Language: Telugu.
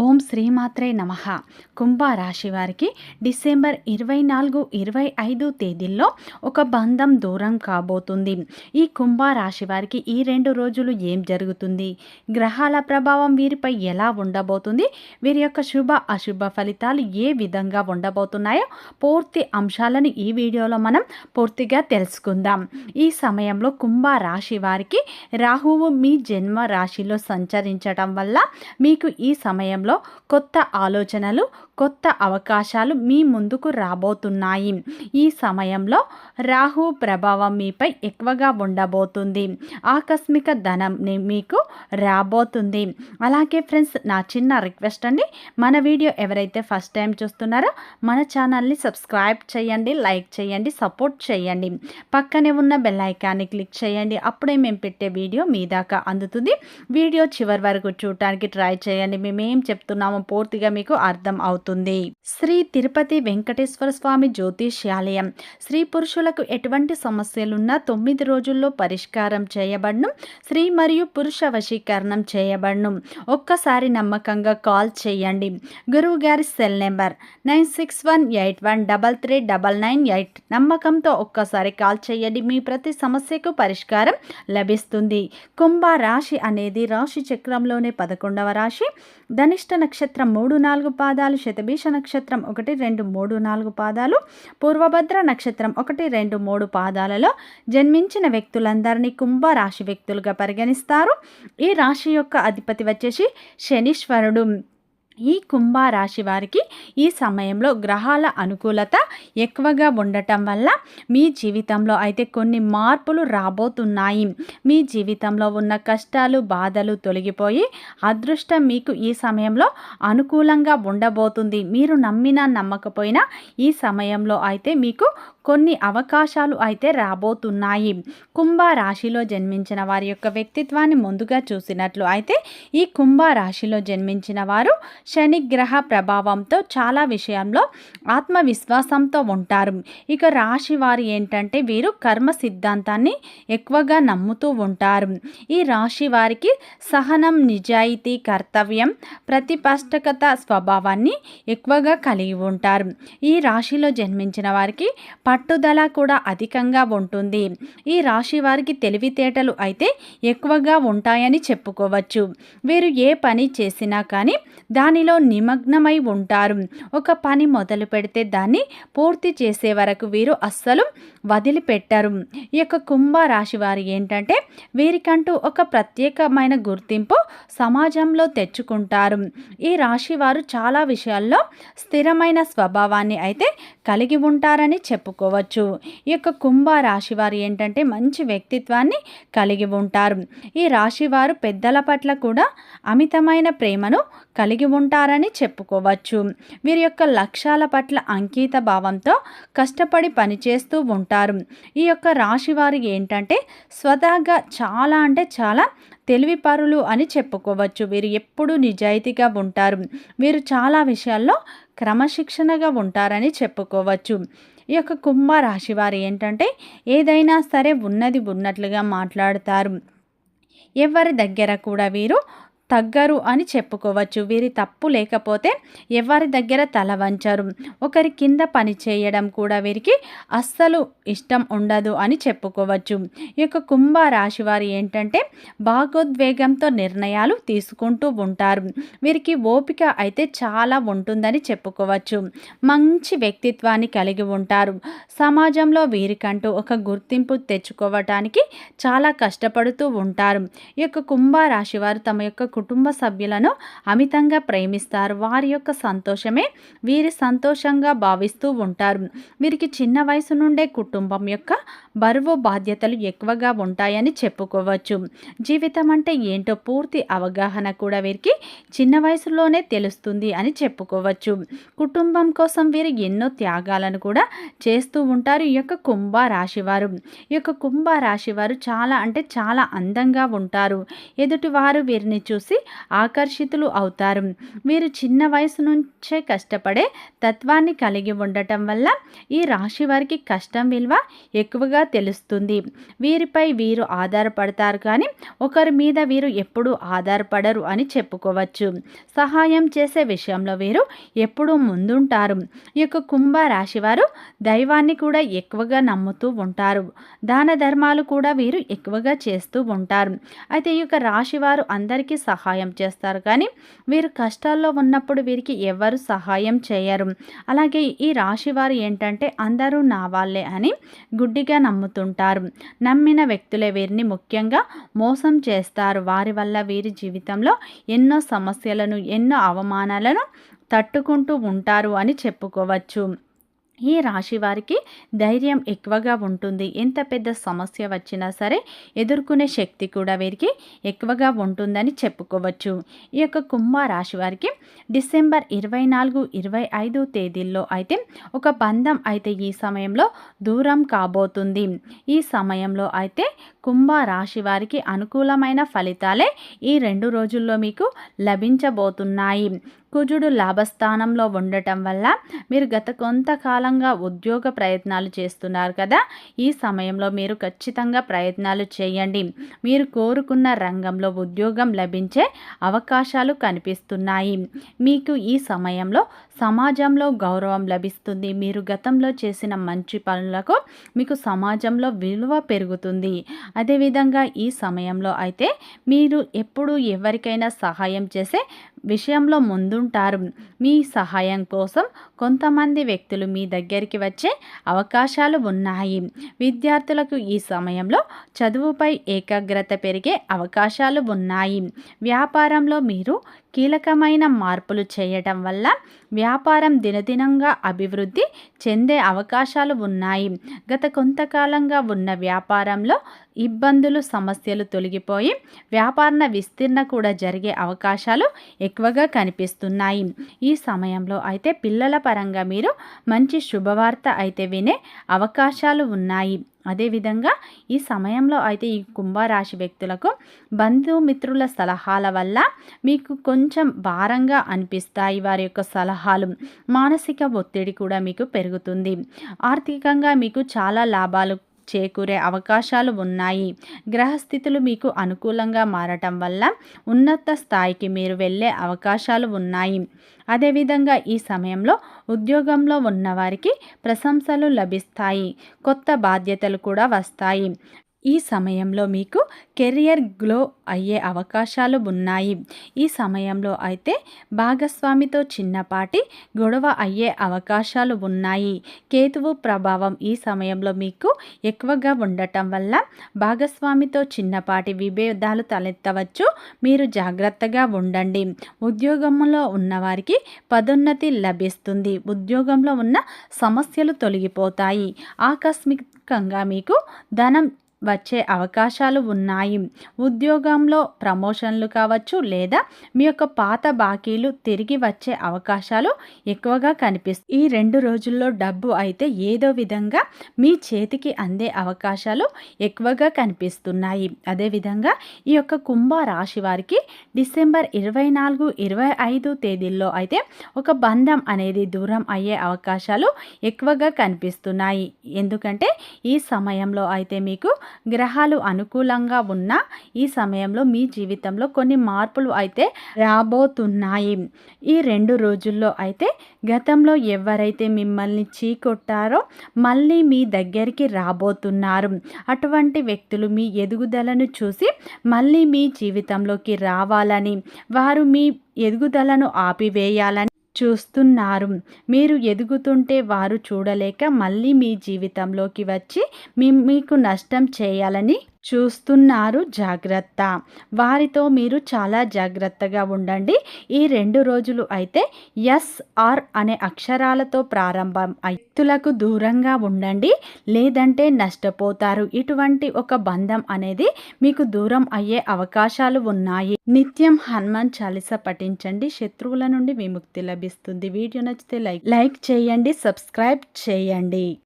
ఓం శ్రీమాత్రే నమ. కుంభరాశి వారికి డిసెంబర్ ఇరవై నాలుగు ఇరవై ఐదు తేదీల్లో ఒక బంధం దూరం కాబోతుంది. ఈ కుంభరాశి వారికి ఈ రెండు రోజులు ఏం జరుగుతుంది? గ్రహాల ప్రభావం వీరిపై ఎలా ఉండబోతుంది? వీరి యొక్క శుభ అశుభ ఫలితాలు ఏ విధంగా ఉండబోతున్నాయో పూర్తి అంశాలను ఈ వీడియోలో మనం పూర్తిగా తెలుసుకుందాం. ఈ సమయంలో కుంభరాశి వారికి రాహువు మీ జన్మ రాశిలో సంచరించడం వల్ల మీకు ఈ సమయంలో కొత్త ఆలోచనలు కొత్త అవకాశాలు మీ ముందుకు రాబోతున్నాయి. ఈ సమయంలో రాహు ప్రభావం మీపై ఎక్కువగా ఉండబోతుంది. ఆకస్మిక ధనం మీకు రాబోతుంది. అలాగే ఫ్రెండ్స్ నా చిన్న రిక్వెస్ట్ అండి. మన వీడియో ఎవరైతే ఫస్ట్ టైం చూస్తున్నారో మన ఛానల్ని సబ్స్క్రైబ్ చేయండి లైక్ చేయండి సపోర్ట్ చేయండి. పక్కనే ఉన్న బెల్ ఐకాన్ని క్లిక్ చేయండి. అప్పుడే మేము పెట్టే వీడియో మీ దాకా అందుతుంది. వీడియో చివరి వరకు చూడటానికి ట్రై చేయండి. మేము ఏం చెప్తున్నామో. పూర్తిగా మీకు అర్థం అవుతుంది. శ్రీ తిరుపతి వెంకటేశ్వర స్వామి జ్యోతిష్యాలయం. స్త్రీ పురుషులకు ఎటువంటి సమస్యలున్నా తొమ్మిది రోజుల్లో పరిష్కారం చేయబడును. స్త్రీ మరియు పురుష వశీకరణం చేయబడును. ఒక్కసారి నమ్మకంగా కాల్ చేయండి. గురువు గారి cell number nine six one eight one double three double nine eight. నమ్మకంతో ఒక్కసారి కాల్ చేయండి. మీ ప్రతి సమస్యకు పరిష్కారం లభిస్తుంది. కుంభ రాశి అనేది రాశి చక్రంలోనే పదకొండవ రాశి. ధనిష్ట నక్షత్రం మూడు నాలుగు పాదాలు శతభీష నక్షత్రం ఒకటి రెండు మూడు నాలుగు పాదాలు పూర్వభద్ర నక్షత్రం ఒకటి రెండు మూడు పాదాలలో జన్మించిన వ్యక్తులందరినీ కుంభ రాశి వ్యక్తులుగా పరిగణిస్తారు. ఈ రాశి యొక్క అధిపతి వచ్చేసి శనీశ్వరుడు. ఈ కుంభ రాశి వారికి ఈ సమయంలో గ్రహాల అనుకూలత ఎక్కువగా ఉండటం వల్ల మీ జీవితంలో అయితే కొన్ని మార్పులు రాబోతున్నాయి. మీ జీవితంలో ఉన్న కష్టాలు బాధలు తొలగిపోయి అదృష్టం మీకు ఈ సమయంలో అనుకూలంగా ఉండబోతుంది. మీరు నమ్మినా నమ్మకపోయినా ఈ సమయంలో అయితే మీకు కొన్ని అవకాశాలు అయితే రాబోతున్నాయి. కుంభ రాశిలో జన్మించిన వారి యొక్క వ్యక్తిత్వాన్ని ముందుగా చూసినట్లు అయితే ఈ కుంభ రాశిలో జన్మించిన వారు శనిగ్రహ ప్రభావంతో చాలా విషయంలో ఆత్మవిశ్వాసంతో ఉంటారు. ఇక రాశి వారు ఏంటంటే వీరు కర్మ సిద్ధాంతాన్ని ఎక్కువగా నమ్ముతూ ఉంటారు. ఈ రాశి వారికి సహనం నిజాయితీ కర్తవ్యం ప్రతిపష్టకత స్వభావాన్ని ఎక్కువగా కలిగి ఉంటారు. ఈ రాశిలో జన్మించిన వారికి పట్టుదల కూడా అధికంగా ఉంటుంది. ఈ రాశి వారికి తెలివితేటలు అయితే ఎక్కువగా ఉంటాయని చెప్పుకోవచ్చు. వీరు ఏ పని చేసినా కానీ దాని దానిలో నిమగ్నమై ఉంటారు. ఒక పని మొదలు పెడితే దాన్ని పూర్తి చేసే వరకు వీరు అస్సలు వదిలిపెట్టరు. ఈ యొక్క కుంభ రాశి వారు ఏంటంటే వీరికంటూ ఒక ప్రత్యేకమైన గుర్తింపు సమాజంలో తెచ్చుకుంటారు. ఈ రాశి వారు చాలా విషయాల్లో స్థిరమైన స్వభావాన్ని అయితే కలిగి ఉంటారని చెప్పుకోవచ్చు. ఈ యొక్క కుంభ రాశి వారు ఏంటంటే మంచి వ్యక్తిత్వాన్ని కలిగి ఉంటారు. ఈ రాశి వారు పెద్దల పట్ల కూడా అమితమైన ప్రేమను కలిగి ఉంటారని చెప్పుకోవచ్చు. వీరి యొక్క లక్ష్యాల పట్ల అంకిత భావంతో కష్టపడి పనిచేస్తూ ఉంటారు. ఈ యొక్క రాశి వారు ఏంటంటే స్వతహాగా చాలా అంటే చాలా తెలివిపరులు అని చెప్పుకోవచ్చు. వీరు ఎప్పుడూ నిజాయితీగా ఉంటారు. వీరు చాలా విషయాల్లో క్రమశిక్షణగా ఉంటారని చెప్పుకోవచ్చు. ఈ యొక్క కుంభ రాశి వారు ఏంటంటే ఏదైనా సరే ఉన్నది ఉన్నట్లుగా మాట్లాడతారు. ఎవరి దగ్గర కూడా వీరు తగ్గరు అని చెప్పుకోవచ్చు. వీరి తప్పు లేకపోతే ఎవరి దగ్గర తల వంచరు. ఒకరి కింద పని చేయడం కూడా వీరికి అస్సలు ఇష్టం ఉండదు అని చెప్పుకోవచ్చు. ఈ యొక్క కుంభ రాశి వారు ఏంటంటే భాగోద్వేగంతో నిర్ణయాలు తీసుకుంటూ ఉంటారు. వీరికి ఓపిక అయితే చాలా ఉంటుందని చెప్పుకోవచ్చు. మంచి వ్యక్తిత్వాన్ని కలిగి ఉంటారు. సమాజంలో వీరికంటూ ఒక గుర్తింపు తెచ్చుకోవటానికి చాలా కష్టపడుతూ ఉంటారు. ఈ యొక్క కుంభ రాశి వారు తమ యొక్క కుటుంబ సభ్యులను అమితంగా ప్రేమిస్తారు. వారి యొక్క సంతోషమే వీరి సంతోషంగా భావిస్తూ ఉంటారు. వీరికి చిన్న వయసు నుండే కుటుంబం యొక్క బరువు బాధ్యతలు ఎక్కువగా ఉంటాయని చెప్పుకోవచ్చు. జీవితం అంటే ఏంటో పూర్తి అవగాహన కూడా వీరికి చిన్న వయసులోనే తెలుస్తుంది అని చెప్పుకోవచ్చు. కుటుంబం కోసం వీరు ఎన్నో త్యాగాలను కూడా చేస్తూ ఉంటారు. ఈ యొక్క కుంభ రాశివారు ఈ యొక్క కుంభ రాశివారు చాలా అంటే చాలా అందంగా ఉంటారు. ఎదుటివారు వీరిని చూసి చూసి ఆకర్షితులు అవుతారు. వీరు చిన్న వయసు నుంచే కష్టపడే తత్వాన్ని కలిగి ఉండటం వల్ల ఈ రాశి వారికి కష్టం విలువ ఎక్కువగా తెలుస్తుంది. వీరిపై వీరు ఆధారపడతారు కానీ ఒకరి మీద వీరు ఎప్పుడూ ఆధారపడరు అని చెప్పుకోవచ్చు. సహాయం చేసే విషయంలో వీరు ఎప్పుడూ ముందుంటారు. ఈ యొక్క కుంభ రాశి వారు దైవాన్ని కూడా ఎక్కువగా నమ్ముతూ ఉంటారు. దాన ధర్మాలు కూడా వీరు ఎక్కువగా చేస్తూ ఉంటారు. అయితే ఈ యొక్క రాశి వారు అందరికీ సహాయం చేస్తారు. కానీ వీరు కష్టాల్లో ఉన్నప్పుడు వీరికి ఎవరు సహాయం చేయరు. అలాగే ఈ రాశి వారు ఏంటంటే అందరూ నా వాళ్ళే అని గుడ్డిగా నమ్ముతుంటారు. నమ్మిన వ్యక్తులే వీరిని ముఖ్యంగా మోసం చేస్తారు. వారి వల్ల వీరి జీవితంలో ఎన్నో సమస్యలను ఎన్నో అవమానాలను తట్టుకుంటూ ఉంటారు అని చెప్పుకోవచ్చు. ఈ రాశి వారికి ధైర్యం ఎక్కువగా ఉంటుంది. ఎంత పెద్ద సమస్య వచ్చినా సరే ఎదుర్కొనే శక్తి కూడా వీరికి ఎక్కువగా ఉంటుందని చెప్పుకోవచ్చు. ఈ యొక్క కుంభ రాశి వారికి డిసెంబర్ ఇరవై నాలుగు ఇరవై ఐదు తేదీల్లో అయితే ఒక బంధం అయితే ఈ సమయంలో దూరం కాబోతుంది. ఈ సమయంలో అయితే కుంభ రాశి వారికి అనుకూలమైన ఫలితాలే ఈ రెండు రోజుల్లో మీకు లభించబోతున్నాయి. కుజుడు లాభస్థానంలో ఉండటం వల్ల మీరు గత కొంతకాలంగా ఉద్యోగ ప్రయత్నాలు చేస్తున్నారు కదా? ఈ సమయంలో మీరు ఖచ్చితంగా ప్రయత్నాలు చేయండి. మీరు కోరుకున్న రంగంలో ఉద్యోగం లభించే అవకాశాలు కనిపిస్తున్నాయి. మీకు ఈ సమయంలో సమాజంలో గౌరవం లభిస్తుంది. మీరు గతంలో చేసిన మంచి పనులకు మీకు సమాజంలో విలువ పెరుగుతుంది. అదేవిధంగా ఈ సమయంలో అయితే మీరు ఎప్పుడు ఎవరికైనా సహాయం చేసే విషయంలో ముందుంటారు. మీ సహాయం కోసం కొంతమంది వ్యక్తులు మీ దగ్గరికి వచ్చే అవకాశాలు ఉన్నాయి. విద్యార్థులకు ఈ సమయంలో చదువుపై ఏకాగ్రత పెరిగే అవకాశాలు ఉన్నాయి. వ్యాపారంలో మీరు కీలకమైన మార్పులు చేయటం వల్ల వ్యాపారం దినదినంగా అభివృద్ధి చెందే అవకాశాలు ఉన్నాయి. గత కొంతకాలంగా ఉన్న వ్యాపారంలో ఇబ్బందులు సమస్యలు తొలగిపోయి వ్యాపార విస్తీర్ణ కూడా జరిగే అవకాశాలు ఎక్కువగా కనిపిస్తున్నాయి. ఈ సమయంలో అయితే పిల్లల పరంగా మీరు మంచి శుభవార్త అయితే వినే అవకాశాలు ఉన్నాయి. అదేవిధంగా ఈ సమయంలో అయితే ఈ కుంభరాశి వ్యక్తులకు బంధుమిత్రుల సలహాల వల్ల మీకు కొంచెం భారంగా అనిపిస్తాయి. వారి యొక్క సలహాలు మానసిక ఒత్తిడి కూడా మీకు పెరుగుతుంది. ఆర్థికంగా మీకు చాలా లాభాలు చేకూరే అవకాశాలు ఉన్నాయి. గ్రహస్థితులు మీకు అనుకూలంగా మారటం వల్ల ఉన్నత స్థాయికి మీరు వెళ్ళే అవకాశాలు ఉన్నాయి. అదేవిధంగా ఈ సమయంలో ఉద్యోగంలో ఉన్నవారికి ప్రశంసలు లభిస్తాయి. కొత్త బాధ్యతలు కూడా వస్తాయి. ఈ సమయంలో మీకు కెరియర్ గ్లో అయ్యే అవకాశాలు ఉన్నాయి. ఈ సమయంలో అయితే భాగస్వామితో చిన్నపాటి గొడవ అయ్యే అవకాశాలు ఉన్నాయి. కేతువు ప్రభావం ఈ సమయంలో మీకు ఎక్కువగా ఉండటం వల్ల భాగస్వామితో చిన్నపాటి విభేదాలు తలెత్తవచ్చు. మీరు జాగ్రత్తగా ఉండండి. ఉద్యోగంలో ఉన్నవారికి పదోన్నతి లభిస్తుంది. ఉద్యోగంలో ఉన్న సమస్యలు తొలగిపోతాయి. ఆకస్మికంగా మీకు ధనం వచ్చే అవకాశాలు ఉన్నాయి. ఉద్యోగంలో ప్రమోషన్లు కావచ్చు లేదా మీ యొక్క పాత బాకీలు తిరిగి వచ్చే అవకాశాలు ఎక్కువగా కనిపిస్తాయి ఈ రెండు రోజుల్లో డబ్బు అయితే ఏదో విధంగా మీ చేతికి అందే అవకాశాలు ఎక్కువగా కనిపిస్తున్నాయి. అదేవిధంగా ఈ యొక్క కుంభ రాశి వారికి డిసెంబర్ ఇరవై నాలుగు ఇరవై ఐదు తేదీల్లో అయితే ఒక బంధం అనేది దూరం అయ్యే అవకాశాలు ఎక్కువగా కనిపిస్తున్నాయి. ఎందుకంటే ఈ సమయంలో అయితే మీకు గ్రహాలు అనుకూలంగా ఉన్న ఈ సమయంలో మీ జీవితంలో కొన్ని మార్పులు అయితే రాబోతున్నాయి. ఈ రెండు రోజుల్లో అయితే గతంలో ఎవరైతే మిమ్మల్ని చీకొట్టారో మళ్ళీ మీ దగ్గరికి రాబోతున్నారు. అటువంటి వ్యక్తులు మీ ఎదుగుదలను చూసి మళ్ళీ మీ జీవితంలోకి రావాలని వారు మీ ఎదుగుదలను ఆపివేయాలని చూస్తున్నారు. మీరు ఎదుగుతుంటే వారు చూడలేక మళ్ళీ మీ జీవితంలోకి వచ్చి మీ మీకు నష్టం చేయాలని చూస్తున్నారు. జాగ్రత్త. వారితో మీరు చాలా జాగ్రత్తగా ఉండండి. ఈ రెండు రోజులు అయితే ఎస్ఆర్ అనే అక్షరాలతో ప్రారంభం వ్యక్తులకు దూరంగా ఉండండి. లేదంటే నష్టపోతారు. ఇటువంటి ఒక బంధం అనేది మీకు దూరం అయ్యే అవకాశాలు ఉన్నాయి. నిత్యం హనుమాన్ చాలీస పఠించండి. శత్రువుల నుండి విముక్తి లభిస్తుంది. వీడియో నచ్చితే లైక్ లైక్ చేయండి. సబ్స్క్రైబ్ చేయండి.